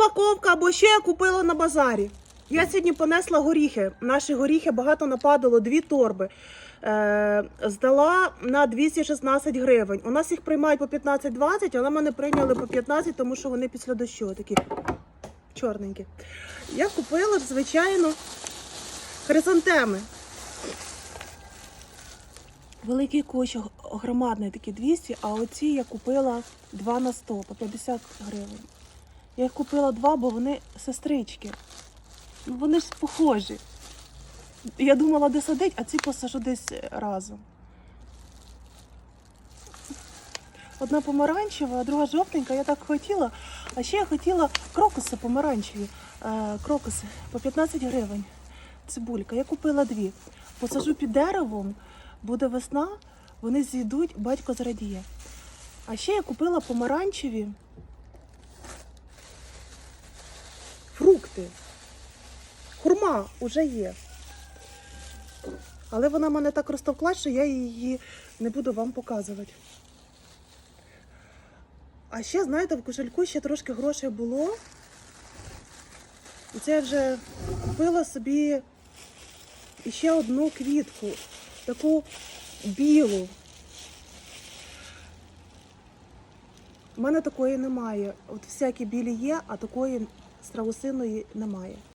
Розпаковка, або ще я купила на базарі. Я сьогодні понесла горіхи. Наші горіхи багато нападало, дві торби. Е, здала на 216 гривень. У нас їх приймають по 15-20, але мене прийняли по 15, тому що вони після дощу такі чорненькі. Я купила, звичайно, хризантеми. Великий кущ громадний, такі 200, а оці я купила 2 на 100 по 50 гривень. Я їх купила два, бо вони сестрички. Вони ж похожі. Я думала, де садить, а ці посажу десь разом. Одна помаранчева, а друга жовтенька, я так хотіла. А ще я хотіла крокуси помаранчеві. Е, крокуси по 15 гривень. Цибулька. Я купила дві. Посажу під деревом, буде весна, вони зійдуть, батько зрадіє. А ще я купила помаранчеві фрукти. Хурма вже є. Але вона мене так розтовкла, що я її не буду вам показувати. А ще, знаєте, в кошельку ще трошки грошей було. І це я вже купила собі ще одну квітку, таку білу. У мене такої немає. От всякі білі є, а такої страусиної немає.